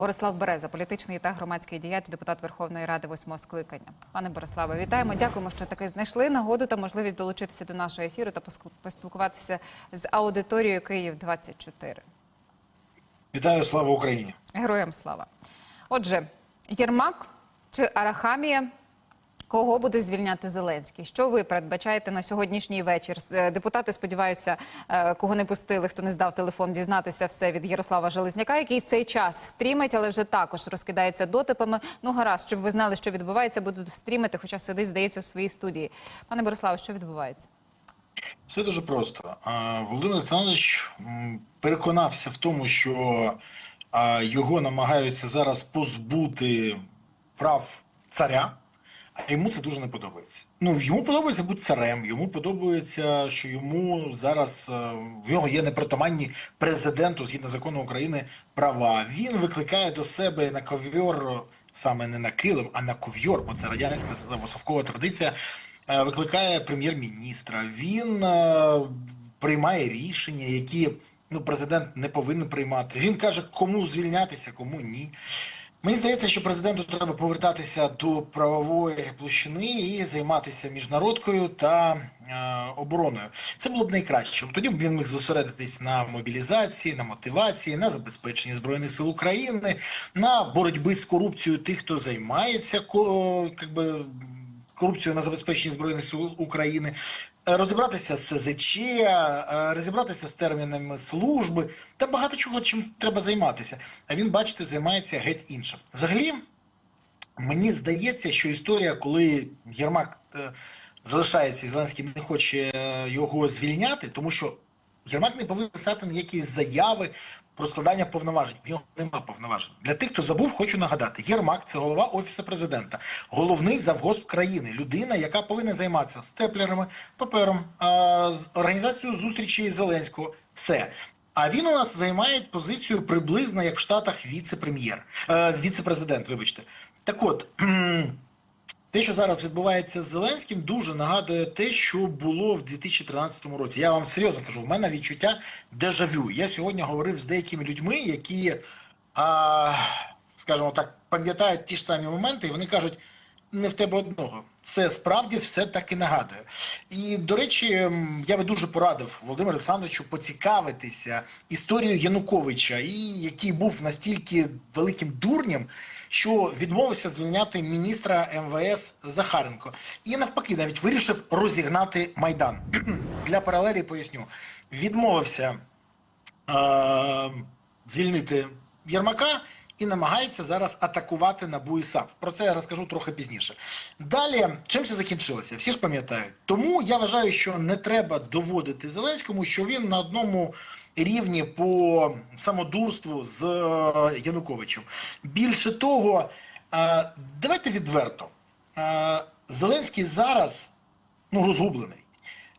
Борислав Береза, політичний та громадський діяч, депутат Верховної Ради восьмого скликання. Пане Бориславе, вітаємо. Дякуємо, що таки знайшли нагоду та можливість долучитися до нашого ефіру та поспілкуватися з аудиторією Київ 24 Вітаю, слава Україні! Героям слава. Отже, Єрмак чи Арахамія. Кого буде звільняти Зеленський? Що ви передбачаєте на сьогоднішній вечір? Е, Депутати сподіваються, е, кого не пустили, хто не здав телефон, дізнатися все від Ярослава Железняка, який цей час стрімить, але вже також розкидається дотипами. Ну гаразд, щоб ви знали, що відбувається, буду стрімити, хоча сидить, здається, в своїй студії. Пане Бориславе, що відбувається? Все дуже просто. Володимир Олександрович переконався в тому, що його намагаються зараз позбути прав царя, а йому це дуже не подобається. Ну, йому подобається бути царем, йому подобається, що йому зараз е, в нього є непритаманні президенту згідно закону України права. Він викликає до себе на ковьор, саме не на килим, а на ковьор, бо це радянська совкова традиція. е, Викликає прем'єр-міністра. Він е, приймає рішення, які ну президент не повинен приймати. Він каже, кому звільнятися, кому ні. Мені здається, що президенту треба повертатися до правової площини і займатися міжнародкою та е, обороною. Це було б найкраще. Тоді він міг зосередитись на мобілізації, на мотивації, на забезпеченні збройних сил України, на боротьбі з корупцією тих, хто займається ко, как би, корупцією на забезпеченні збройних сил України, е, розібратися з СЗЧ, е, розібратися з термінами служби та багато чого чим треба займатися. А він, бачите, займається геть іншим. Взагалі, мені здається, що історія, коли Єрмак е, залишається і Зеленський не хоче е, його звільняти, тому що Єрмак не повинен писати ніякі заяви про складання повноважень. В нього нема повноважень. Для тих, хто забув, хочу нагадати: Єрмак це голова офісу президента, головний завгосп країни, людина, яка повинна займатися степлерами, папером, організацією зустрічі Зеленського. Все. А він у нас займає позицію приблизно як в Штатах віце-прем'єр, е, віце-президент, вибачте. Так от. Те, що зараз відбувається з Зеленським, дуже нагадує те, що було в 2013 році. Я вам серйозно кажу, в мене відчуття дежавю. Я сьогодні говорив з деякими людьми, які, а, скажімо так, пам'ятають ті ж самі моменти, і вони кажуть, не в тебе одного. Це справді все так і нагадує. І, до речі, я би дуже порадив Володимиру Олександровичу поцікавитися історією Януковича, і який був настільки великим дурнем, що відмовився звільняти міністра МВС Захаренко. І навпаки, навіть вирішив розігнати Майдан. Для паралелі поясню. Відмовився е, звільнити Єрмака і намагається зараз атакувати НАБУ і САП. Про це я розкажу трохи пізніше. Далі, чим це закінчилося? Всі ж пам'ятають. Тому я вважаю, що не треба доводити Зеленському, що він на одному рівні по самодурству з е, Януковичем. Більше того, е, давайте відверто. Е, Зеленський зараз ну, розгублений.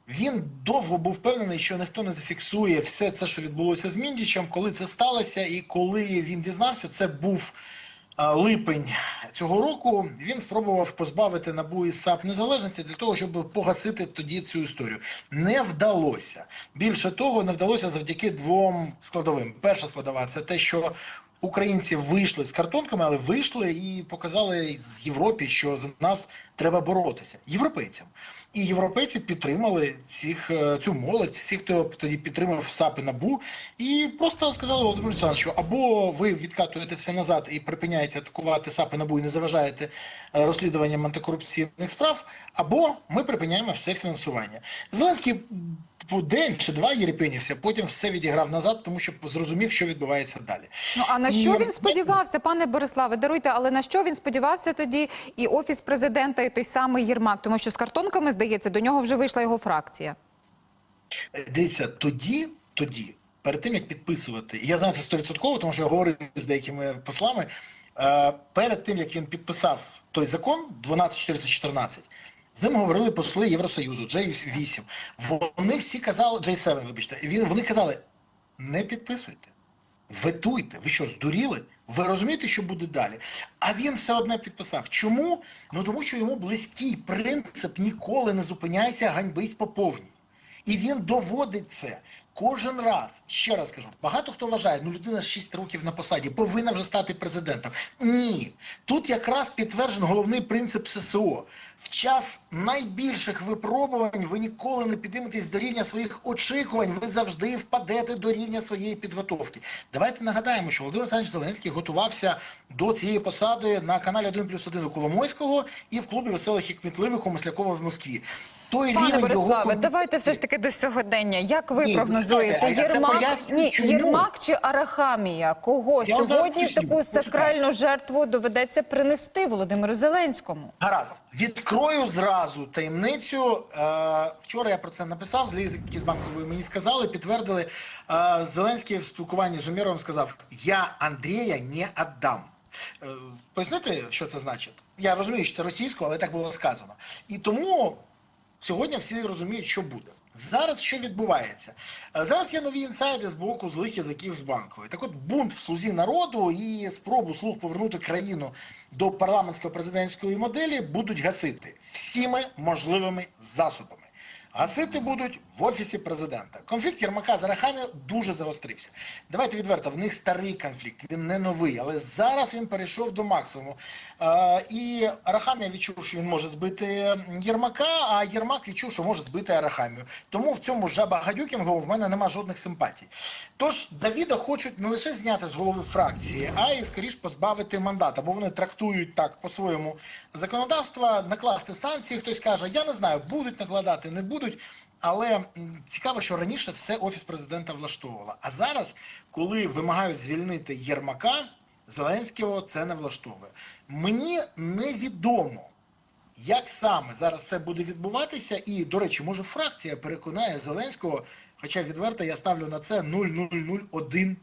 Він довго був впевнений, що ніхто не зафіксує все це, що відбулося з Міндічем, коли це сталося, і коли він дізнався, це був липень цього року. Він спробував позбавити НАБУ і САП незалежності для того, щоб погасити тоді цю історію. Не вдалося. Більше того, не вдалося завдяки двом складовим. Перша складова це те, що Українці вийшли з картонками, але вийшли і показали з Європі, що за нас треба боротися європейцям. І європейці підтримали цих е, цю молодь, всіх, хто тоді підтримав САП і НАБУ, і просто сказали Володимиру Олександровичу, або ви відкатуєте все назад і припиняєте атакувати САП і НАБУ і не заважаєте е, розслідуванням антикорупційних справ, або ми припиняємо все фінансування. Зеленський день чи два єрепенівся, потім все відіграв назад, тому що зрозумів, що відбувається далі. Ну а на І- що він сподівався, пане Бориславе? Даруйте, але на що він сподівався тоді і офіс президента, і той самий Єрмак? Тому що з картонками здається, до нього вже вийшла його фракція. Дивіться, тоді, тоді, перед тим як підписувати, і я знаю це 100%, тому що я говорив з деякими послами. е, Перед тим як він підписав той закон 12414, з ним говорили посли Євросоюзу, J8. Вони всі казали, J7, вибачте, вони казали: не підписуйте, ветуйте. Ви що, здуріли? Ви розумієте, що буде далі? А він все одно підписав. Чому? Ну тому що йому близький принцип ніколи не зупиняйся, ганьбись по повній. І він доводить це. Кожен раз, ще раз кажу, багато хто вважає, ну людина 6 років на посаді, повинна вже стати президентом. Ні. Тут якраз підтверджений головний принцип ССО. В час найбільших випробувань ви ніколи не підійметесь до рівня своїх очікувань, ви завжди впадете до рівня своєї підготовки. Давайте нагадаємо, що Володимир Олександрович Зеленський готувався до цієї посади на каналі 1 плюс 1 у Коломойського і в клубі веселих і кмітливих у Маслякова в Москві. Той Пане рівень Бориславе, його... давайте все ж таки до сьогодення. Як ви Ні, прогнозуєте, чекайте, а я це Єрмак, пояснюю, ні, чому. Єрмак чи Арахамія? Кого Я вам зараз сьогодні поясню. таку Почекайте. сакральну жертву доведеться принести Володимиру Зеленському? Гаразд, відкрою зразу таємницю. Е, вчора я про це написав. Злізики з банкової мені сказали, підтвердили. Е, Зеленський в спілкуванні з Умєровим сказав: Я Андрія не віддам. Е, пояснити, що це значить? Я розумію, що це російською, але так було сказано. І тому сьогодні всі розуміють, що буде. Зараз що відбувається? Е, Зараз є нові інсайди з боку злих язиків з банкової. Так от бунт в слузі народу і спробу слуг повернути країну до парламентсько-президентської моделі будуть гасити всіми можливими засобами. Гасити будуть в офісі президента. Конфлікт Єрмака з Арахамією дуже загострився. Давайте відверто, в них старий конфлікт, він не новий, але зараз він перейшов до максимуму. Е, і Арахамія відчув, що він може збити Єрмака, а Єрмак відчув, що може збити Арахамію. Тому в цьому жаба гадюкінгу в мене нема жодних симпатій. Тож Давіда хочуть не лише зняти з голови фракції, а й скоріш позбавити мандата, бо вони трактують так по-своєму законодавство, накласти санкції. Хтось каже, я не знаю, будуть накладати, не будуть. Але цікаво, що раніше все офіс президента влаштовувало. А зараз, коли вимагають звільнити Єрмака, Зеленського це не влаштовує. Мені невідомо, як саме зараз це буде відбуватися, і, до речі, може фракція переконає Зеленського, хоча відверто я ставлю на це 0,001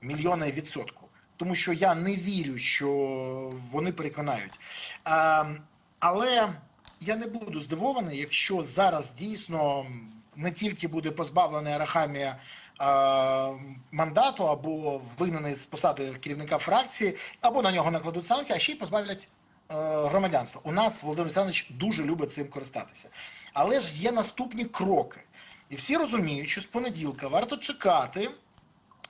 мільйона відсотку. Тому що я не вірю, що вони переконають. А, але я не буду здивований, якщо зараз дійсно не тільки буде позбавлений Арахамія а, мандату або вигнаний з посади керівника фракції, або на нього накладуть санкції, а ще й позбавлять е, громадянства. У нас Володимир Олександрович дуже любить цим користатися. Але ж є наступні кроки. І всі розуміють, що з понеділка варто чекати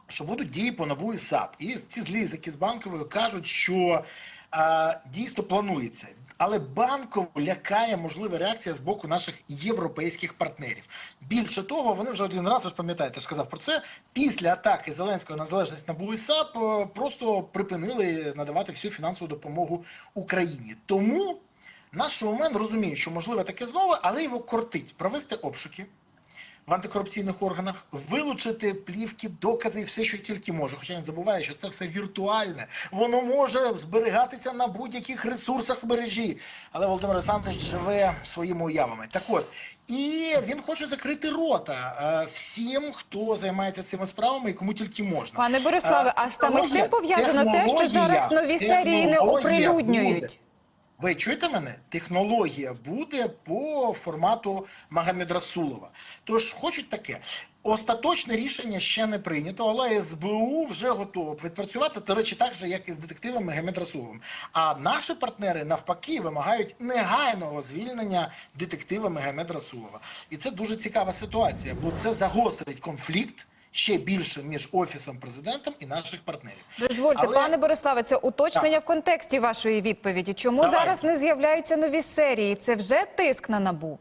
що будуть дії по НАБУ і САП. І ці злі з банковою кажуть, що дійсно планується. Але банкову лякає можлива реакція з боку наших європейських партнерів. Більше того, вони вже один раз, ви ж пам'ятаєте, сказав про це. Після атаки Зеленського на залежність НАБУ і САП е, просто припинили надавати всю фінансову допомогу Україні. Тому наш шоумен розуміє, що можливо таке знову, але його кортить провести обшуки в антикорупційних органах, вилучити плівки, докази і все, що тільки може. Хоча він забуває, що це все віртуальне. Воно може зберігатися на будь-яких ресурсах в мережі. Але Володимир Олександрович живе своїми уявами. Так от. І він хоче закрити рота е, всім, хто займається цими справами і кому тільки можна. Пане Бориславе, Е, а саме з цим пов'язано те, що зараз нові серії не оприлюднюють. Ви чуєте мене? Технологія буде по формату Магомед Расулова. Тож хочуть таке. Остаточне рішення ще не прийнято, але СБУ вже готово відпрацювати, до речі, так же, як і з детективом Магомед Расуловим. А наші партнери навпаки вимагають негайного звільнення детектива Магомед Расулова. І це дуже цікава ситуація, бо це загострить конфлікт ще більше між офісом президента і наших партнерів. Дозвольте, Але- пане Бориславе, це уточнення в контексті вашої відповіді. Чому Давайте. зараз не з'являються нові серії? Це вже тиск на набу.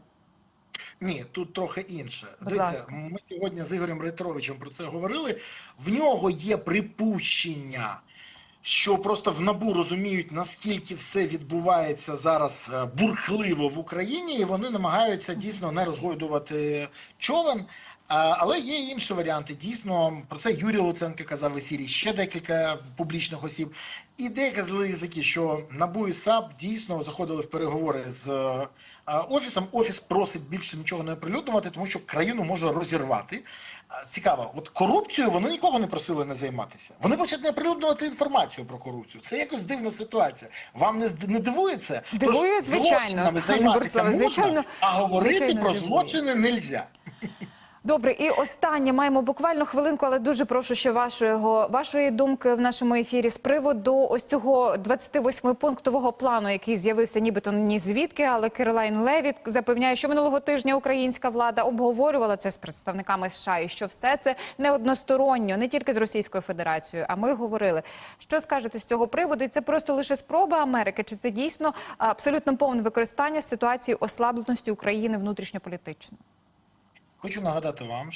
Ні, тут трохи інше. Дивіться, ми сьогодні з Ігорем Рейтеровичем про це говорили. В нього є припущення, що просто в набу розуміють, наскільки все відбувається зараз е, бурхливо в Україні, і вони намагаються дійсно не розгойдувати човен. Але є інші варіанти. Дійсно, про це Юрій Луценко казав в ефірі, ще декілька публічних осіб. І деякі злі язики, що НАБУ і САП дійсно заходили в переговори з е, офісом. Офіс просить більше нічого не оприлюднювати, тому що країну може розірвати. Цікаво, от корупцією вони нікого не просили не займатися. Вони почали не оприлюднювати інформацію про корупцію. Це якось дивна ситуація. Вам не, не дивує це? Дивує, Тож звичайно, злочинами займатися можна, звичайно, а говорити звичайно, про дивує. злочини нельзя. Добре, і останнє маємо буквально хвилинку, але дуже прошу ще вашого вашої думки в нашому ефірі з приводу ось цього 28-пунктового плану, який з'явився, нібито ні звідки, але Керолайн Левіт запевняє, що минулого тижня українська влада обговорювала це з представниками США, і що все це не односторонньо, не тільки з Російською Федерацією. А ми говорили, що скажете з цього приводу? І це просто лише спроба Америки, чи це дійсно абсолютно повне використання ситуації ослабленості України внутрішньополітично? Хочу нагадати вам,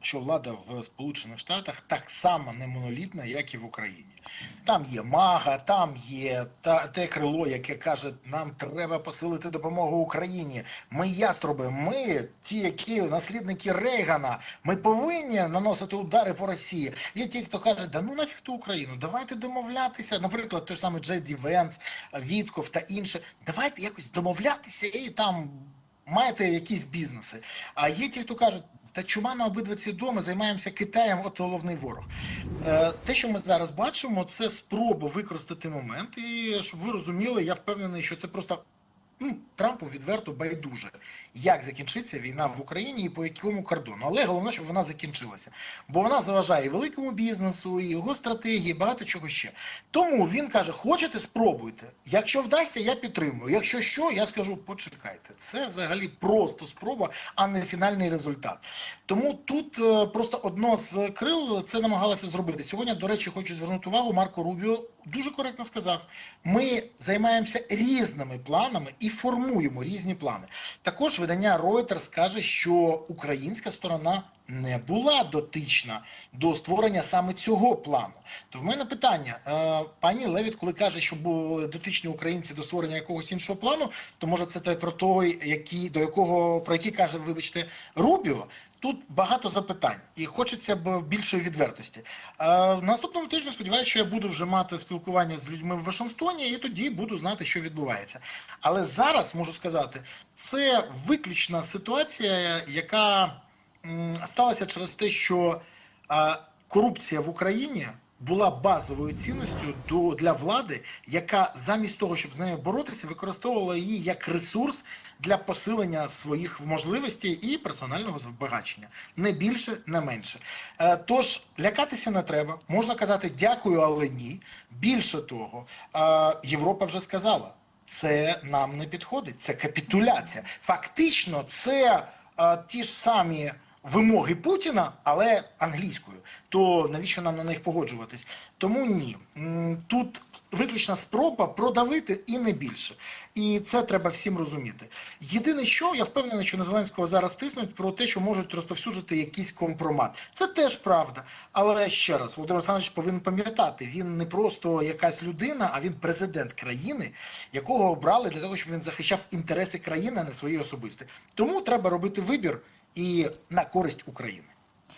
що, влада в Сполучених Штатах так само не монолітна, як і в Україні. Там є мага, там є та, те крило, яке каже, нам треба посилити допомогу Україні. Ми яструби, ми ті, які наслідники Рейгана, ми повинні наносити удари по Росії. Є ті, хто каже, да ну нафіг ту Україну, давайте домовлятися. Наприклад, той самий Джей Ді Венс, Вітков та інше. Давайте якось домовлятися і там маєте якісь бізнеси. А є ті, хто кажуть, та чума на обидва ці доми займаємося Китаєм, от головний ворог. Е, те, що ми зараз бачимо, це спроба використати момент. І щоб ви розуміли, я впевнений, що це просто. Ну, Трампу відверто байдуже, як закінчиться війна в Україні і по якому кордону. Але головне, щоб вона закінчилася. Бо вона заважає і великому бізнесу, і його стратегії, і багато чого ще. Тому він каже: хочете, спробуйте. Якщо вдасться, я підтримую. Якщо що, я скажу, почекайте. Це взагалі просто спроба, а не фінальний результат. Тому тут е, просто одно з крил це намагалося зробити. Сьогодні, до речі, хочу звернути увагу, Марко Рубіо дуже коректно сказав: ми займаємося різними планами і формуємо різні плани. Також видання Reuters каже, що українська сторона не була дотична до створення саме цього плану. То в мене питання: е, пані Левіт, коли каже, що були дотичні українці до створення якогось іншого плану, то може це те про той, який до якого про який каже, вибачте, Рубіо. Тут багато запитань, і хочеться б більшої відвертості. Наступному тижні сподіваюся, що я буду вже мати спілкування з людьми в Вашингтоні, і тоді буду знати, що відбувається. Але зараз можу сказати, це виключна ситуація, яка сталася через те, що корупція в Україні була базовою цінністю до, для влади, яка замість того, щоб з нею боротися, використовувала її як ресурс для посилення своїх можливостей і персонального збагачення. Не більше, не менше. Е, Тож лякатися не треба. Можна казати дякую, але ні. Більше того, е, Європа вже сказала. Це нам не підходить, це капітуляція. Фактично, це е, ті ж самі вимоги Путіна, але англійською. То навіщо нам на них погоджуватись? Тому ні. Тут виключна спроба продавити і не більше. І це треба всім розуміти. Єдине, що я впевнений, що на Зеленського зараз тиснуть про те, що можуть розповсюджити якийсь компромат. Це теж правда. Але ще раз, Володимир Олександрович повинен пам'ятати, він не просто якась людина, а він президент країни, якого обрали для того, щоб він захищав інтереси країни, а не свої особисті. Тому треба робити вибір і на користь України.